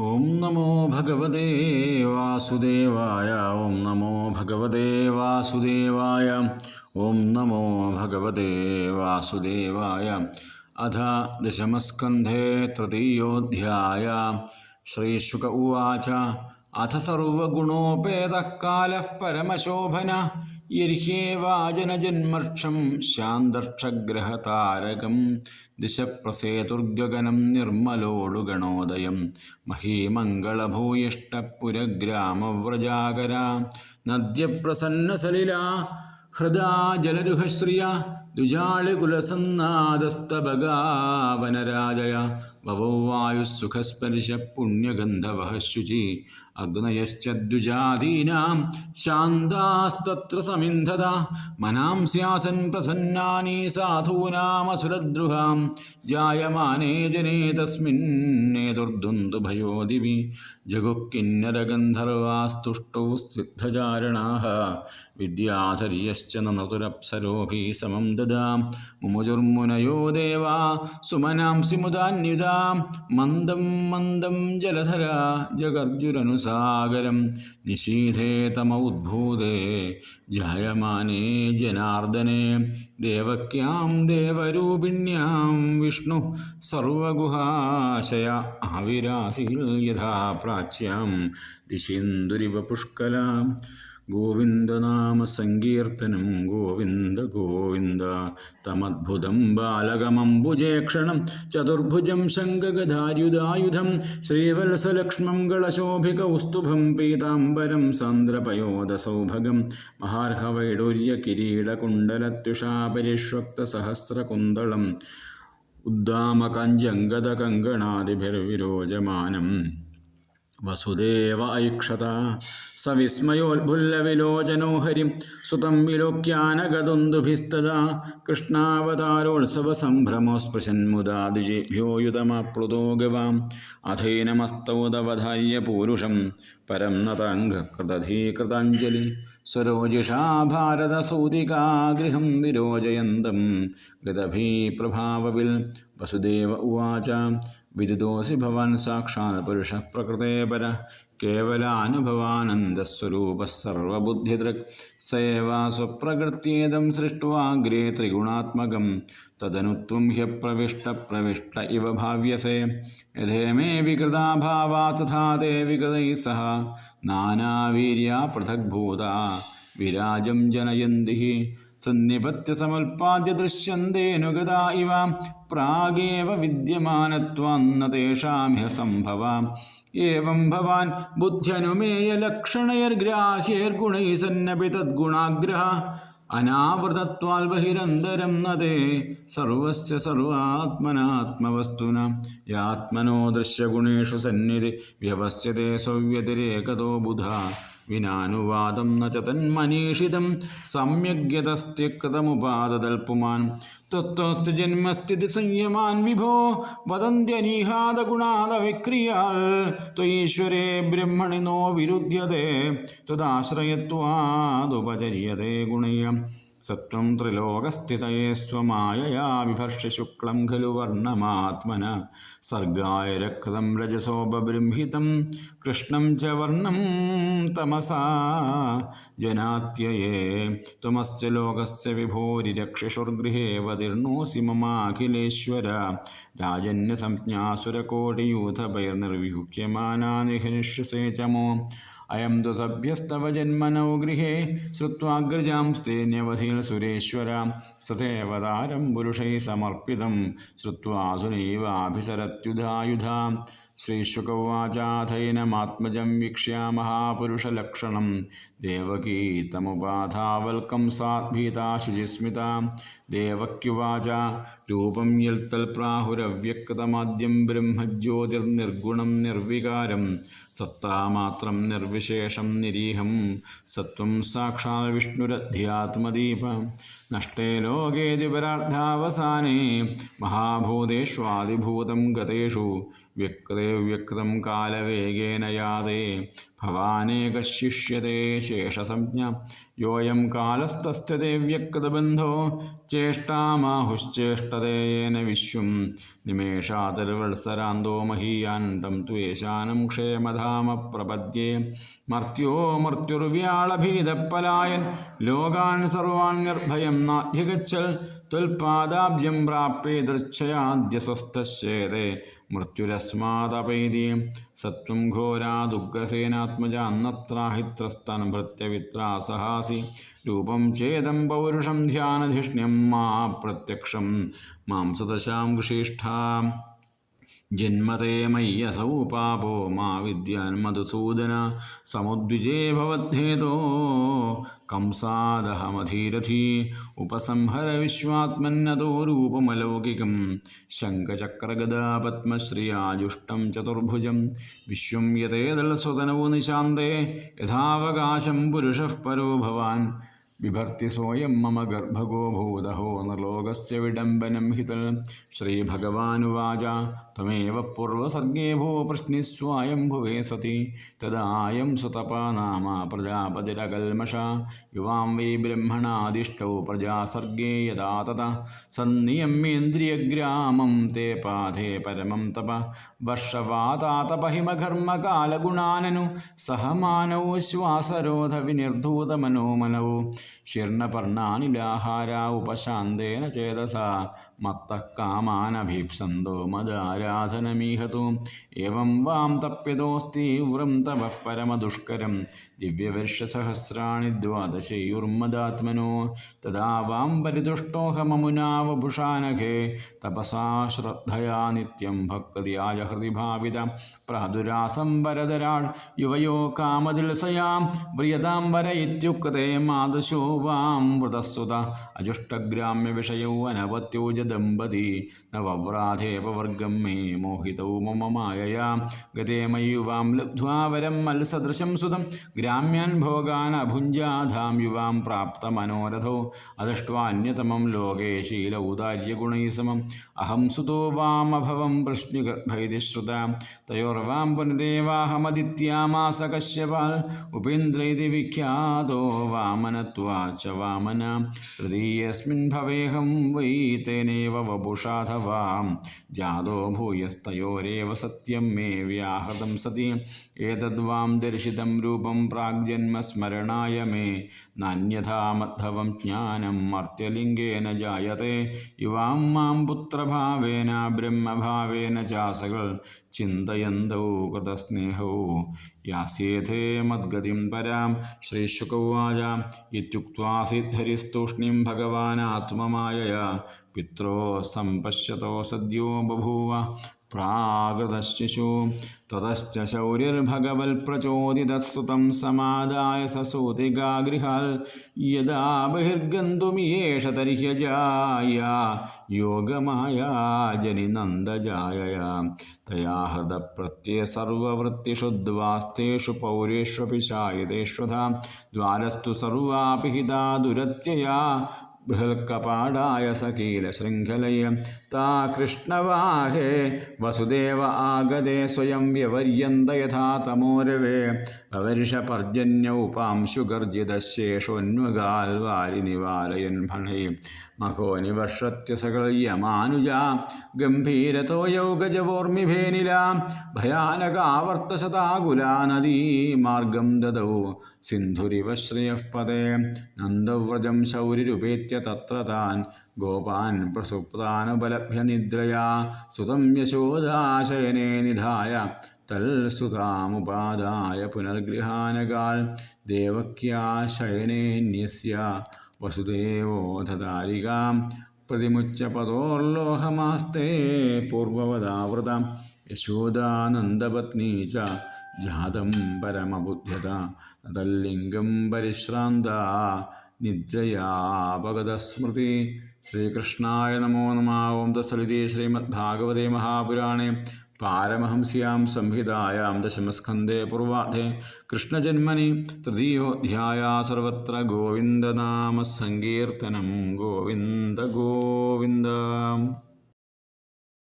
ഓം നമോ ഭഗവതേ വാസുദേവായ ഓം നമോ ഭഗവതേ വാസുദേവായ ഓം നമോ ഭഗവതേ വാസുദേവായ. അധ ദശമസ്കന്ധേ തൃതീയോധ്യായ. ശ്രീശുക ഉവാച അഥ സർവഗുണോപേതക്കാല പരമശോഭന. യർഹ്യേവാജനജന്മർക്ഷം ശാന്തർക്ഷഗ്രഹതാരകം. ദിശപ്രസേതുർഗഗനം നിർമ്മലോടുഗണോദയം. മഹീമംഗളഭൂയിഷ്ടപുരഗ്രാമവ്രജാകര നദ്യപ്രസന്നസലില ഹൃദാ ജലരുഹശ്രിയ ദുജാളികുലസന്നാദസ്തഭഗാവനരാജയ ഭവോ വായുസുഖസ്പർശ പുണ്യഗന്ധവഃ ശുചി അഗ്നയശ്ചദ്വിജാതീനാം ശാന്താസ്തത്ര സമിന്ധത. മനാംസ്യാസൻ പ്രസന്നാനി സാധൂനാമസുരദ്രുഹാം. ജായമാനേ ജനേ തസ്മിന്നേതുർദ്വന്ദ്ഭയോ ദിവി. ജഗുക്കിന്നരഗന്ധർവാസ്തുഷ്ടോ സിദ്ധചാരണാः വിദ്യാധര്യശ്ച നതുരപ്സരോഭിः സമം ദദാം. മുമുജുർമുനയോ ദേവാ സുമനാംസി മുദാന്യുതാ മന്ദം മന്ദം ജലധര ജഗർജുരനുസാഗരം. നിശീധേ തമ ഉദ്ഭൂതേ ജായമാനേ ജനാർദ്ദനേ. ദേവക്യാം ദേവരൂപിണ്യാം വിഷ്ണു സർവഗുഹാശയ ആവിരാസിൽ യഥാ പ്രാച്യാം. ദിശേന്ദുരിവ പുഷ്കലാം. ഗോവിന്ദനാമസങ്കീർത്തനം ഗോവിന്ദ ഗോവിന്ദ. തമദ്ഭുതം ബാലകമംബുജേക്ഷണം ചതുർഭുജം ശങ്കഗധാര്യുധായുധം ശ്രീവത്സലക്ഷ്മം ഗളശോഭികൗസ്തുഭം പീതാംബരം സാന്ദ്രപയോദസൗഭഗം മഹാർഹവൈഡൂര്യ കിരീടകുണ്ടലത്യുഷാ പരിഷ്വക്തസഹസ്രകുന്തളം ഉദ്ദാമകഞ്ചങ്കദകങ്കണാദിഭിർവിരോചമാനം വസുദേവ ഐക്ഷത സ വിസ്മയോത്ഫുല്ലവിലോചനോ ഹരിം സുതം വിലോക്യാനഗതുന്ദുഭിസ്തദാ കൃഷ്ണാവതാരോത്സവസംഭ്രമോസ്പൃശന്മുദാ ദ്വിജേഭ്യോ യുതമാപ്ലുതോ ഗവാം. അധൈനമസ്തൗതവധയ്യ പൂരുഷം പരം നതാംഗകൃതധീകൃതാഞ്ജലി. സ്വരോജിഷാ ഭാരതസൂതികാഗൃഹം വിരോചയന്തം ഗതഭീപ്രഭാവവിൽ. വസുദേവ ഉവാച. വിദിതോസി ഭവാൻ സാക്ഷാൽ പുരുഷ പ്രകൃതേ പര കേവലാനുഭവാനന്ദസ്വരൂപ സർവബുദ്ധിദൃക് സേവ സ്വപ്രകൃത്യേദം സൃഷ്ട്വാഗ്രേ ത്രിഗുണാത്മകം तदनुत्वं ഇവ ഭാവ്യസേ. യഥേമേ വികൃതാ ഭാവാ തഥാ തേ വികൃതൈ സഹ. നാനാവീര്യ പൃഥഗ്ഭൂത വിരാജം ജനയന്തി സന്നിപത്യ സമുൽപാദ്യ ദൃശ്യന്തേനുഗതാ ഇവ. പ്രാഗേവ വിദ്യമാനത്വാന്ന തേഷാമിഹ സംഭവാം. ഏവം ഭവാൻ ബുദ്ധ്യനുമേയ ബുദ്ധ്യനുമേയലക്ഷണൈർഗ്രാഹ്യൈർഗുണൈ സന്നപി തദ്ഗുണാഗ്രഹ അനാവൃതത്വാൽ ബഹിരന്തരം നദേ സർവസ്യ സർവാത്മനാത്മവസ്തുന യാത്മനോ ദൃശ്യഗുണേഷു സന്നിധി വ്യവസ്യതേ സൗവ്യതിരേകതോ ബുധ വിനാനുവാദം ന തന്മനീഷിതം സമ്യഗ്യതസ്ത്യക്തമുപാദതൽപുമാൻ ജന്മസ്ഥിതി സംയമാൻ വിഭോ. വദന്ത്യനീഹാദഗുണാദവിക്രിയാൽ ത്വയീശ്വരേ ബ്രഹ്മണി നോ വിരുദ്ധ്യത്തെ ത്വദാശ്രയത്വാദുപചര്യത്തെ ഗുണയം. സത്വം ത്രിലോകസ്ഥിതയെ സ്വമായയാ വിഭർഷ ശുക്ലം ഖലു വർണമാത്മന. സർഗായ രക്തം രജസോപബൃംഹിതം കൃഷ്ണം ച വർണം തമസാ. ജനാത്യയേ. ത്വമസ്യ ലോകസ്യ വിഭോരിരക്ഷിഷുർഗൃഹേ വതിർണോസി മമാഖിലേശ്വര. രാജന്യ നിഹനിഷ്യസേ ചമോ അയം തു സഭ്യസ്തവ ജന്മനോ ഗൃഹേ. ശ്രുത്വാഗ്രജാംസ്തേന്യവധിൽ സുരേശ്വര. സദേവതാരം പുരുഷൈ സമർപ്പിതം. ശ്രുത്വാസുനൈവാഭിസരത്യുധായുധാം. श्रीशुक आत्मज वीक्ष्या महापुरुषलक्षणं देवकी तमुपाधावल्कं साद्भीता शुचिस्मिता। देवक्युवाच रूपं यल्तल्प्राहुरव्यक्तमाद्यं ब्रह्मज्योतिर्निर्गुणं निर्विकारं। सत्तामात्रं निर्विशेषं निरीहं। सत्त्वं साक्षात् विष्णुरध्यात्मदीप। नष्टे लोके दिवरार्धावसाने। महाभूतेष्वादिभूतं गतेषु। വ്യക്തേ വ്യക്തം കാലവേഗേന യാതേ. ഭവാനേകശിഷ്യതേ ശേഷസംജ്ഞ. യോയം കാലസ്തസ്ഥതേ വ്യക്തബന്ധോ. ചേഷ്ടാമാഹുശ്ചേഷ്ടതേന വിശ്വം. നിമേഷാതിർവത്സരാന്തോ മഹീയാന്തം ത്വേശാനം ക്ഷേമധാമ പ്രപദ്യേ മർത്യോ മർത്യുർവ്യാളഭീതപ്പലായൻ. ലോകാൻ സർവാൻ നിർഭയം നാധ്യഗച്ഛൽ ത്വൽപാദാബ്ജം പ്രാപ്യേതൃച്ഛയാദ്യ സ്വസ്ഥശ്ചേതേ മൃത്യുരസ്മാദപൈതി സത്വം ഘോരാദുഗ്രസേനാത്മജാന്നത്രാഹിത്രസ്തൻ ഭൃത്യവിത്രാസഹാസി രൂപം ചേതം പൗരുഷം ധ്യാനധിഷ്ണ്യം മാ പ്രത്യക്ഷം മാംസദശാം കൃഷിഷ്ഠാ ജന്മതേ മയ്യസൗ പാപോ മാ വിദ്യാൻ മധുസൂദന സമുദ്വിജേ ഭവദ്ധേതോ കംസാദഹമധീരഥി ഉപസംഹര വിശ്വാത്മന്നതോ രൂപമലൗകികം ശംഖചക്രഗദാ പത്മശ്രിയാജുഷ്ടം ചതുർഭുജം വിശ്വം യതേതൽസ്വതനവോ നിശാന്തേ യഥാവകാശം പുരുഷഃ പരോ ഭവാൻ बिभर्ति सोऽयं मम गर्भगो भूदहो नृलोकस्य विडम्बनं हि तल् श्रीभगवानुवाच തമേവ പൂർവസർഗേ ഭൂപൃശ്നിസ്വായംഭുവേ സതി. തദായം സുതപാ നാമ പ്രജാപതിരകൽമഷ. യുവാം വൈ ബ്രഹ്മണാദിഷ്ടൗ പ്രജാസർഗേ യഥാ തത സന്നിയമ്യേന്ദ്രിയഗ്രാമം തേ പാധേ പരമം തപ. വർഷവാതാതപഹിമകർമ്മകാലഗുണാനനു സഹമാനൗ ശ്വാസരോധ വിനിർധൂതമനോമനവു ശീർണപർണാനിലാഹാര ഉപശാന്തേന ചേതസ. മത്തക്കാമാനഭീപ്സന്തോ മദാര. മത്തഃ കാമാനഭീപ്സന്തോ മദാരാധനമീഹതു ഏവം വാം തപ്യതോസ്തീവ്രം തപഃ പരമദുഷ്കരം. ദിവ്യവർഷസഹസ്രാണി ദ്വാദശൈർമദാത്മനോ തഥാ വാം പരിതുഷ്ടോഹമമുനാവഭുഷാനഘേ തപസാ ശ്രദ്ധയാ നിത്യം ഭക്തിയായ ഹൃദി ഭാവിത പ്രാദുരാസം വരദരാൾ യുവയോ കാമദിൽസയാം വ്രിയതാം വര ഇത്യുക്തേ മാതശോ വാം വൃതസ്സുത അജുഷ്ടഗ്രാമ്യ വിഷയൗ അനവത്യോജ मे मोहित मम मायया। गते मयुवां लब्ध्वा वरं मल्सदृशं सुतं। ग्राम्यान् भोगान् अभुञ्जाधां युवां प्राप्तमनोरथौ अदष्ट्वान्यतमं लोके शील उदार्यगुणैः समम्। अहं सुतो वामभवं वृष्णिगर्भैति श्रुता। तयोर्वां पुनदेवाहमदित्यामास कश्यपाल् उपेन्द्र इति विख्यातो वामनत्वाच्च वामन। तृतीयस्मिन् भवेऽहं वै तेनैव वपुषाथ वां जातो ഭൂയസ്തയോരേവ സത്യം മേ വ്യാഹൃതം സതി. ഏതദ്വാം ദർശിതം രൂപം പ്രാഗ്ജന്മസ്മരണായ മേ നാന്യഥാ മദ്ഭവം ജ്ഞാനം മർത്യലിംഗേന ജായത്തെ യുവാം മാം പുത്രഭാവേന ബ്രഹ്മഭാവേന ചാസകൾ ചിന്തയന്തൗ കൃതസ്നേഹൗ യാസ്യേഥേ മദ്ഗതിം പരാം ശ്രീശുകൗവാച ഇത്യുക്ത്വാ സിദ്ധരിസ്തൂഷ്ണീം ഭഗവാനാത്മമായയാ പിത്രോ സമ്പശ്യതോ സദ്യോ ബഭൂവ പ്രാകൃതശിശു തതശ്ച ശൗര്യർഭഗവൽപ്രചോദിതസുതം സമാദായ സസൂതികാഗൃഹാൽ. യഥാ ബഹിർഗന്ധുമിയേഷ തർഹ്യജായ യോഗമായ ജനിനന്ദജായയാ. തയാ ഹൃദപ്രത്യയ സർവവൃത്തിഷു ദ്വാസ്തേഷു പൗരേഷ്വപി ശായുധേഷ്വധാ ദ്വാരസ്തു സർവാപിഹിതാ ദുരത്യയാ. ബൃഹൽക്കപാടായ സകീലശൃംഖലയ. താ കൃഷ്ണവാഹേ വസുദേവ ആഗതേ സ്വയം വ്യവര്യന്ത യഥാ തമോരവേ. അവർഷപർജന്യൗപാംശുഗർജിതശേഷോന്വഗാൽ വാരി നിവാരയൻ ഭണേ. മഖോ നിവർഷത്യസകൾയമാനുജ ഗംഭീരതോ യൗഗജവോർമിഭേനില ഭയാനകാവർത്തശതാകുലാ നദീ മാർഗം ദദൗ. സിന്ധുരിവ ശ്രേയഃപദേ നന്ദവ്രജം ശൗരിരുപേത്യ തത്ര താൻ ഗോപാൻ പ്രസുപ്താനുപലഭ്യ നിദ്രയാ സുതം യശോദാശയനേ നിധായ തൽസുതാമുപാദായ പുനർഗൃഹാനകാൽ ദേവക്യാ ശയനേന്യസ്യ വസുദേവോ ദധാരികാം പ്രതിമുച്ച പദോർലോഹമാസ്തേ പൂർവവദാവൃത യശോദാനന്ദപത്നീ ച ജാതം പരമബുദ്ധ്യത തല്ലിംഗം പരിശ്രാന്ത നിദ്രയാപഗതസ്മൃതി. ശ്രീകൃഷ്ണായ നമോ നമ. ഓം തസ്സലിതേ ശ്രീമദ്ഭാഗവതേ മഹാപുരാണേ. പാരമഹംസ്യാം സംഹിതായാം ദശമസ്കന്ധേ പൂർവാധേ കൃഷ്ണജന്മനി തൃതീയോധ്യായ ഗോവിന്ദനാമസങ്കീർത്തനം ഗോവിന്ദ ഗോവിന്ദ.